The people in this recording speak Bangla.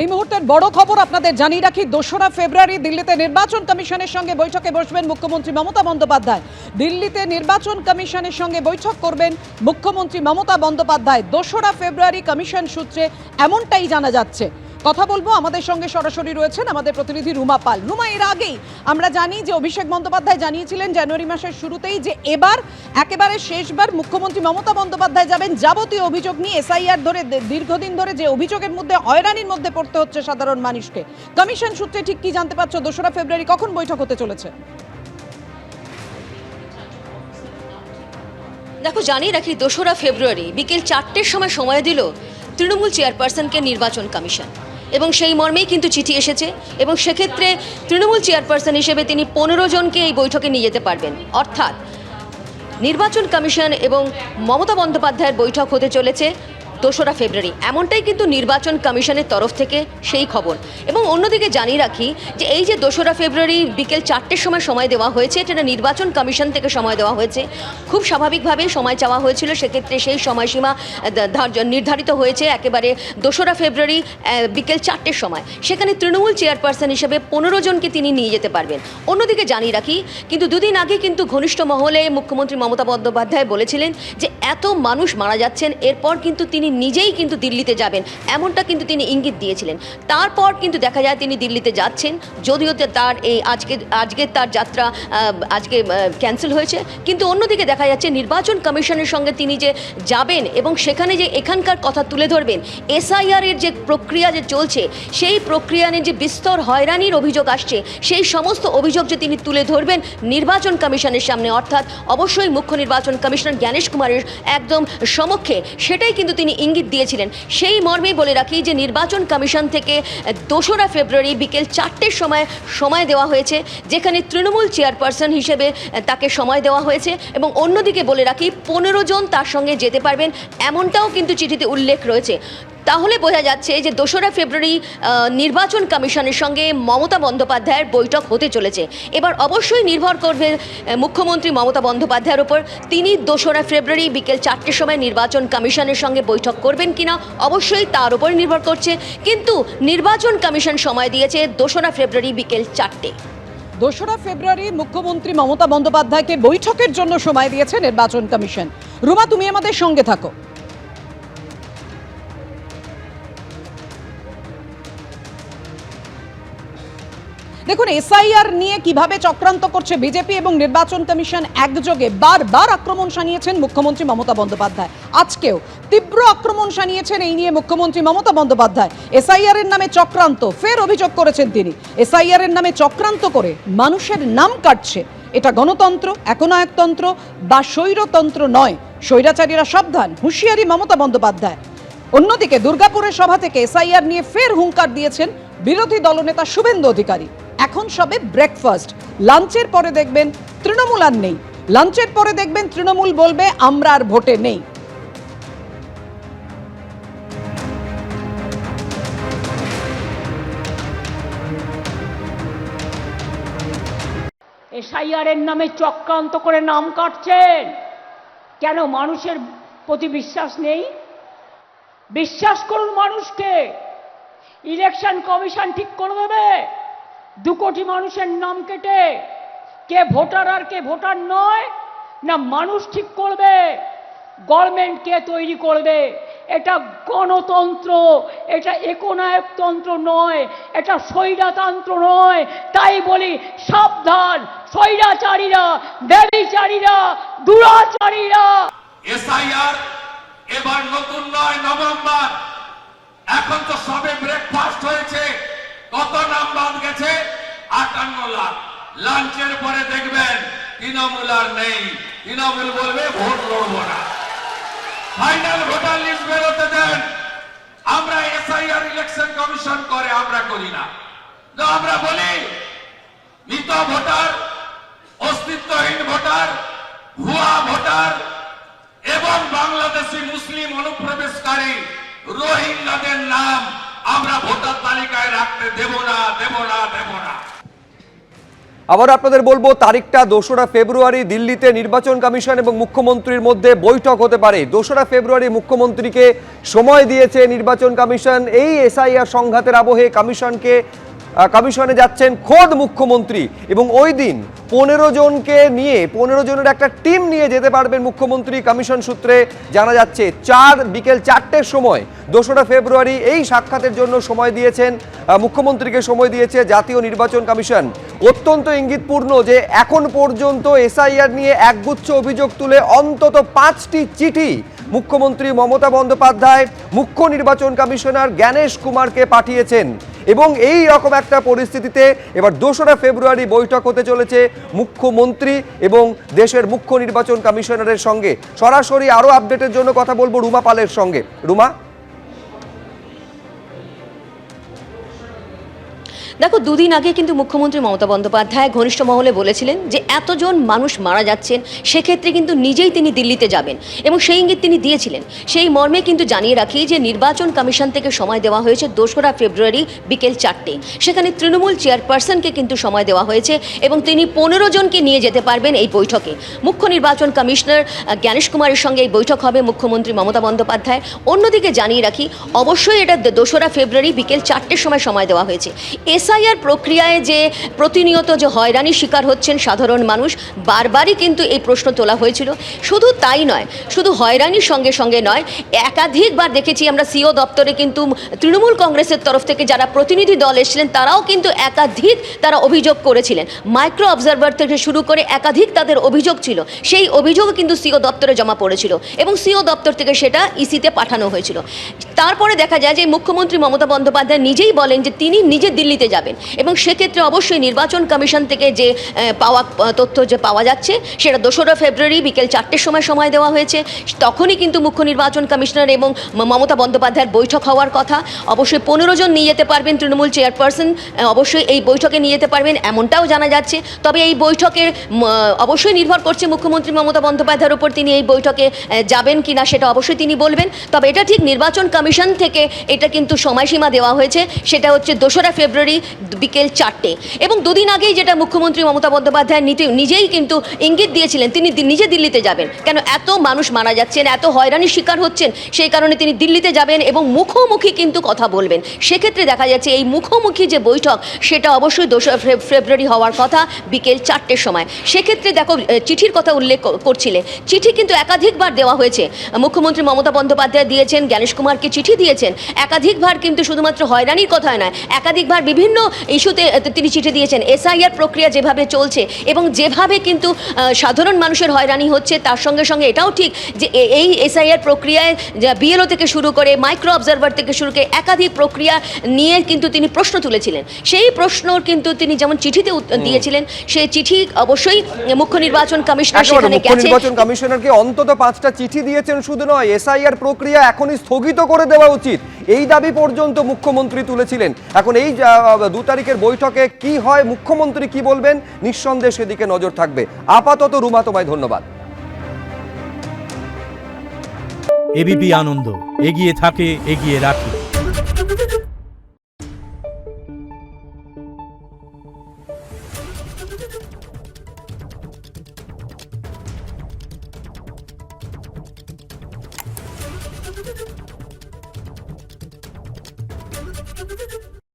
এই মুহূর্তের বড় খবর আপনাদের জানিয়ে রাখি, দোসরা ফেব্রুয়ারি দিল্লিতে নির্বাচন কমিশনের সঙ্গে বৈঠকে বসবেন মুখ্যমন্ত্রী মমতা বন্দ্যোপাধ্যায়। দিল্লিতে নির্বাচন কমিশনের সঙ্গে বৈঠক করবেন মুখ্যমন্ত্রী মমতা বন্দ্যোপাধ্যায়। দোসরা ফেব্রুয়ারি কমিশন সূত্রে এমনটাই জানা যাচ্ছে। কথা বলব। আমাদের সঙ্গে সরাসরি রয়েছেন আমাদের প্রতিনিধি রুমা পাল। রুমা, এর আগেই আমরা জানি যে অভিষেক বন্দ্যোপাধ্যায় জানিয়েছিলেন জানুয়ারি মাসের শুরুতেই যে এবার, একেবারে শেষবার মুখ্যমন্ত্রী মমতা বন্দ্যোপাধ্যায় যাবেন যাবতীয় অভিযোগ নিয়ে এসআইআর ধরে দীর্ঘদিন ধরে যে অভিযোগের মধ্যে হয়রানির মধ্যে পড়তে হচ্ছে সাধারণ মানুষকে। কমিশন সূত্রে ঠিক কি জানতে পারছ? দোসরা ফেব্রুয়ারি কখন বৈঠক হতে চলেছে? দেখো, জানিয়ে রাখি, দোসরা ফেব্রুয়ারি বিকেল চারটের সময় সময় দিল তৃণমূল চেয়ারপারসনকে নির্বাচন কমিশন। এবং সেই মর্মেই কিন্তু চিঠি এসেছে এবং সেক্ষেত্রে তৃণমূল চেয়ারপারসন হিসেবে তিনি পনেরো জনকে এই বৈঠকে নিয়ে যেতে পারবেন। অর্থাৎ নির্বাচন কমিশন এবং মমতা বন্দ্যোপাধ্যায়ের বৈঠক হতে চলেছে। দোসরা ফেব্রুয়ারি। এমনটাই কিন্তু নির্বাচন কমিশনের তরফ থেকে সেই খবর। এবং অন্যদিকে জানিয়ে রাখি যে এই যে দোসরা ফেব্রুয়ারি বিকেল চারটের সময় সময় দেওয়া হয়েছে, এটা নির্বাচন কমিশন থেকে সময় দেওয়া হয়েছে। খুব স্বাভাবিকভাবে সময় চাওয়া হয়েছিল, সেক্ষেত্রে সেই সময়সীমা নির্ধারিত হয়েছে একেবারে দোসরা ফেব্রুয়ারি বিকেল চারটের সময়। সেখানে তৃণমূল চেয়ারপারসন হিসেবে পনেরো জনকে তিনি নিয়ে যেতে পারবেন। অন্যদিকে জানিয়ে রাখি, কিন্তু দুদিন আগে কিন্তু ঘনিষ্ঠ মহলে মুখ্যমন্ত্রী মমতা বন্দ্যোপাধ্যায় বলেছিলেন যে এত মানুষ মারা যাচ্ছেন, এরপর কিন্তু তিনি নিজেই কিন্তু দিল্লিতে যাবেন, এমনটা কিন্তু তিনি ইঙ্গিত দিয়েছিলেন। তারপর কিন্তু দেখা যায় তিনি দিল্লিতে যাচ্ছেন, যদিও তার এই আজকে আজকের তার যাত্রা আজকে ক্যান্সেল হয়েছে। কিন্তু অন্যদিকে দেখা যাচ্ছে নির্বাচন কমিশনের সঙ্গে তিনি যে যাবেন এবং সেখানে যে এখানকার কথা তুলে ধরবেন, এসআইআর এর যে প্রক্রিয়া যে চলছে, সেই প্রক্রিয়া নিয়ে যে বিস্তর হয়রানির অভিযোগ আসছে, সেই সমস্ত অভিযোগ যে তিনি তুলে ধরবেন নির্বাচন কমিশনের সামনে, অর্থাৎ অবশ্যই মুখ্য নির্বাচন কমিশনার জ্ঞানেশ কুমারের একদম সমক্ষে, সেটাই কিন্তু তিনি ইঙ্গিত দিয়েছিলেন। সেই মর্মেই বলে রাখি যে, নির্বাচন কমিশন থেকে দোসরা ফেব্রুয়ারি বিকেল চারটের সময় সময় দেওয়া হয়েছে, যেখানে তৃণমূল চেয়ারপারসন হিসেবে তাকে সময় দেওয়া হয়েছে এবং অন্যদিকে বলে রাখি, পনেরো জন তার সঙ্গে যেতে পারবেন, এমনটাও কিন্তু চিঠিতে উল্লেখ রয়েছে। তাহলে বোঝা যাচ্ছে যে দোসরা ফেব্রুয়ারি নির্বাচন কমিশনের সঙ্গে মমতা বন্দ্যোপাধ্যায়ের বৈঠক হতে চলেছে। এবার অবশ্যই নির্ভর করবে মুখ্যমন্ত্রী মমতা বন্দ্যোপাধ্যায়ের ওপর তিনি দোসরা ফেব্রুয়ারি বিকেল চারটের সময় নির্বাচন কমিশনের সঙ্গে বৈঠক করবেন কিনা, অবশ্যই তার উপর নির্ভর করছে। কিন্তু নির্বাচন কমিশন সময় দিয়েছে দোসরা ফেব্রুয়ারি বিকেল চারটে। দোসরা ফেব্রুয়ারি মুখ্যমন্ত্রী মমতা বন্দ্যোপাধ্যায়কে বৈঠকের জন্য সময় দিয়েছে নির্বাচন কমিশন। রুমা, তুমি আমাদের সঙ্গে থাকো। দেখুন, এসআইআর নিয়ে কীভাবে চক্রান্ত করছে বিজেপি এবং নির্বাচন কমিশন একযোগে বারবার আক্রমণ শানিয়েছেন মুখ্যমন্ত্রী মমতা বন্দ্যোপাধ্যায়। আজকেও তীব্র আক্রমণ শানিয়েছেন এই নিয়ে মুখ্যমন্ত্রী মমতা বন্দ্যোপাধ্যায়। এসআইআর এর নামে চক্রান্ত, ফের অভিযোগ করেছেন তিনি। এসআইআর এর নামে চক্রান্ত করে মানুষের নাম কাটছে। এটা গণতন্ত্র, একনায়কতন্ত্র বা স্বৈরতন্ত্র নয়। স্বৈরাচারীরা সাবধান, হুঁশিয়ারি মমতা বন্দ্যোপাধ্যায়। অন্যদিকে দুর্গাপুরের সভা থেকে এসআইআর নিয়ে ফের হুঙ্কার দিয়েছেন বিরোধী দলনেতা শুভেন্দু অধিকারী। এখন সবে ব্রেকফাস্ট লাঞ্চের পরে দেখবেন তৃণমূল আর নেই। লাঞ্চের পরে দেখবেন তৃণমূল বলবে, আমরা আর ভোটে নেই। এসআইআর এর নামে চক্রান্ত করে নাম কাটছেন। কেন মানুষের প্রতি বিশ্বাস নেই? বিশ্বাস করুন মানুষকে। ইলেকশন কমিশন ঠিক করে দেবে। দু কোটি মানুষের নাম কেটে, কে ভোটার আর কে ভোটার নয়, না মানুষ ঠিক করবে গভর্নমেন্ট কে তৈরি করবে। এটা গণতন্ত্র, এটা একনায়কতন্ত্র নয়, এটা স্বৈরাতন্ত্র নয়। তাই বলি, সাবধান, স্বৈরাচারীরা দেবীচারীরা দুরাচারীরা। এসআইআর, এবার নতুন নয়, নভেম্বর। এখন তো সবে ব্রেকফাস্ট হয়েছে। কত নাম বাদ গেছে? আটান্ন লাখ। লাঞ্চের পরে দেখবেন তৃণমূল আর নেই। তৃণমূল বলবে, ভোট লড়বো না। ফাইনাল ভোটার লিস্ট বেরোতে দেন। আমরা এসআইআর ইলেকশন কমিশন করে, আমরা করি না। আমরা বলি, মৃত ভোটার, অস্তিত্বহীন ভোটার, ভুয়া ভোটার এবং বাংলাদেশি মুসলিম অনুপ্রবেশকারী, রোহিঙ্গাদের নাম আমরা ভোটার তালিকায় রাখতে দেব না দেব না দেব না। আবার আপনাদের বলব, তারিখটা দোসরা ফেব্রুয়ারি, দিল্লিতে নির্বাচন কমিশন এবং মুখ্যমন্ত্রীর মধ্যে বৈঠক হতে পারে। দোসরা ফেব্রুয়ারি মুখ্যমন্ত্রীকে সময় দিয়েছে নির্বাচন কমিশন। এই এসআইআর সংঘাতের আবহে কমিশনকে কমিশনে যাচ্ছেন খোদ মুখ্যমন্ত্রী এবং ওই দিন পনেরো জনকে নিয়ে, পনেরো জনের একটা টিম নিয়ে যেতে পারবেন মুখ্যমন্ত্রী কমিশন সূত্রে। জানা যাচ্ছে, চার, বিকেল চারটের সময়, দোসরা ফেব্রুয়ারি, এই সাক্ষাতের জন্য সময় দিয়েছেন মুখ্যমন্ত্রীকে সময় দিয়েছে জাতীয় নির্বাচন কমিশন। অত্যন্ত ইঙ্গিতপূর্ণ যে এখন পর্যন্ত এসআইআর নিয়ে একগুচ্ছ অভিযোগ তুলে অন্তত পাঁচটি চিঠি মুখ্যমন্ত্রী মমতা বন্দ্যোপাধ্যায়, মুখ্য নির্বাচন কমিশনার জ্ঞানেশ কুমারকে পাঠিয়েছেন। এবং এই রকম একটা পরিস্থিতিতে এবার দোসরা ফেব্রুয়ারি বৈঠক হতে চলেছে মুখ্যমন্ত্রী এবং দেশের মুখ্য নির্বাচন কমিশনারের সঙ্গে। সরাসরি আরও আপডেটের জন্য কথা বলব রুমা পালের সঙ্গে। রুমা? দেখো, দুদিন আগে কিন্তু মুখ্যমন্ত্রী মমতা বন্দ্যোপাধ্যায় ঘনিষ্ঠ মহলে বলেছিলেন যে এতজন মানুষ মারা যাচ্ছেন, সেক্ষেত্রে কিন্তু নিজেই তিনি দিল্লিতে যাবেন। এবং সেই ইঙ্গিত তিনি দিয়েছিলেন। সেই মর্মে কিন্তু জানিয়ে রাখি যে নির্বাচন কমিশন থেকে সময় দেওয়া হয়েছে দোসরা ফেব্রুয়ারি বিকেল চারটে। সেখানে তৃণমূল চেয়ারপারসনকে কিন্তু সময় দেওয়া হয়েছে এবং তিনি পনেরো জনকে নিয়ে যেতে পারবেন এই বৈঠকে। মুখ্য নির্বাচন কমিশনার জ্ঞানেশ কুমারের সঙ্গে এই বৈঠক হবে মুখ্যমন্ত্রী মমতা বন্দ্যোপাধ্যায়। অন্যদিকে জানিয়ে রাখি, অবশ্যই এটা দোসরা ফেব্রুয়ারি বিকেল চারটের সময় সময় দেওয়া হয়েছে। এসআইআর প্রক্রিয়ায় যে প্রতিনিয়ত যে হয়রানির শিকার হচ্ছেন সাধারণ মানুষ, বারবারই কিন্তু এই প্রশ্ন তোলা হয়েছিল। শুধু তাই নয়, শুধু হয়রানির সঙ্গে সঙ্গে নয়, একাধিকবার দেখেছি আমরা সিও দপ্তরে কিন্তু তৃণমূল কংগ্রেসের তরফ থেকে যারা প্রতিনিধি দল এসেছিলেন, তারাও কিন্তু একাধিক তারা অভিযোগ করেছিলেন। মাইক্রো অবজারভার থেকে শুরু করে একাধিক তাদের অভিযোগ ছিল। সেই অভিযোগও কিন্তু সিও দপ্তরে জমা পড়েছিল এবং সিও দপ্তর থেকে সেটা ইসিতে পাঠানো হয়েছিল। তারপরে দেখা যায় যে মুখ্যমন্ত্রী মমতা বন্দ্যোপাধ্যায় নিজেই বলেন যে তিনি নিজে দিল্লিতে যাবেন। এবং সেক্ষেত্রে অবশ্যই নির্বাচন কমিশন থেকে যে পাওয়া তথ্য যে পাওয়া যাচ্ছে, সেটা দোসরা ফেব্রুয়ারি বিকেল চারটের সময় সময় দেওয়া হয়েছে। তখনই কিন্তু মুখ্য নির্বাচন কমিশনার এবং মমতা বন্দ্যোপাধ্যায়ের বৈঠক হওয়ার কথা। অবশ্যই পনেরো জন নিয়ে যেতে পারবেন তৃণমূল চেয়ারপারসন অবশ্যই এই বৈঠকে নিয়ে যেতে পারবেন এমনটাও জানা যাচ্ছে। তবে এই বৈঠকের অবশ্যই নির্ভর করছে মুখ্যমন্ত্রী মমতা বন্দ্যোপাধ্যায়ের উপর তিনি এই বৈঠকে যাবেন কিনা সেটা অবশ্যই তিনি বলবেন। তবে এটা ঠিক নির্বাচন কমিশন থেকে এটা কিন্তু সময়সীমা দেওয়া হয়েছে। সেটা হচ্ছে দোসরা ফেব্রুয়ারি বিকেল চারটে। এবং দুদিন আগেই যেটা মুখ্যমন্ত্রী মমতা বন্দ্যোপাধ্যায় নিজেই কিন্তু ইঙ্গিত দিয়েছিলেন, তিনি নিজে দিল্লিতে যাবেন। কেন এত মানুষ মারা যাচ্ছেন, এত হয়রানির শিকার হচ্ছেন, সেই কারণে তিনি দিল্লিতে যাবেন এবং মুখোমুখি কিন্তু কথা বলবেন। সেক্ষেত্রে দেখা যাচ্ছে এই মুখোমুখি যে বৈঠক, সেটা অবশ্যই দোসরা ফেব্রুয়ারি হওয়ার কথা বিকেল চারটের সময়। সেক্ষেত্রে দেখো চিঠির কথা উল্লেখ করছিলে চিঠি কিন্তু একাধিকবার দেওয়া হয়েছে। মুখ্যমন্ত্রী মমতা বন্দ্যোপাধ্যায় দিয়েছেন, জ্ঞানেশ কুমারকে চিঠি দিয়েছেন। একাধিকবার কিন্তু শুধুমাত্র হয়রানির কথা নয়, একাধিকবার বিভিন্ন ইস্যুতে তিনি চিঠি দিয়েছেন। এসআইআর প্রক্রিয়া যেভাবে চলছে এবং যেভাবে কিন্তু সাধারণ মানুষের হয়রানি হচ্ছে তার সঙ্গে সঙ্গে এটাও ঠিক যে এই এসআইআর প্রক্রিয়ায় বিএলও থেকে শুরু করে মাইক্রো অবজারভার থেকে শুরু করে একাধিক প্রক্রিয়া নিয়ে কিন্তু তিনি প্রশ্ন তুলেছিলেন। সেই প্রশ্ন কিন্তু তিনি যেমন চিঠিতে দিয়েছিলেন সেই চিঠি অবশ্যই মুখ্য নির্বাচন কমিশনার সেখানে গেছে। নির্বাচন কমিশনারকে অন্তত পাঁচটা চিঠি দিয়েছেন শুধু নয় এসআইআর প্রক্রিয়া এখনই স্থগিত করে দেওয়া উচিত। এই দাবি পর্যন্ত মুখ্যমন্ত্রী তুলেছিলেন। এখন এই দু তারিখের বৈঠকে কি হয়, মুখ্যমন্ত্রী কি বলবেন, নিঃসন্দেহে সেদিকে নজর থাকবে। আপাতত রুমা, তোমায় ধন্যবাদ। এবিপি আনন্দ, এগিয়ে থাকে, এগিয়ে রাখে।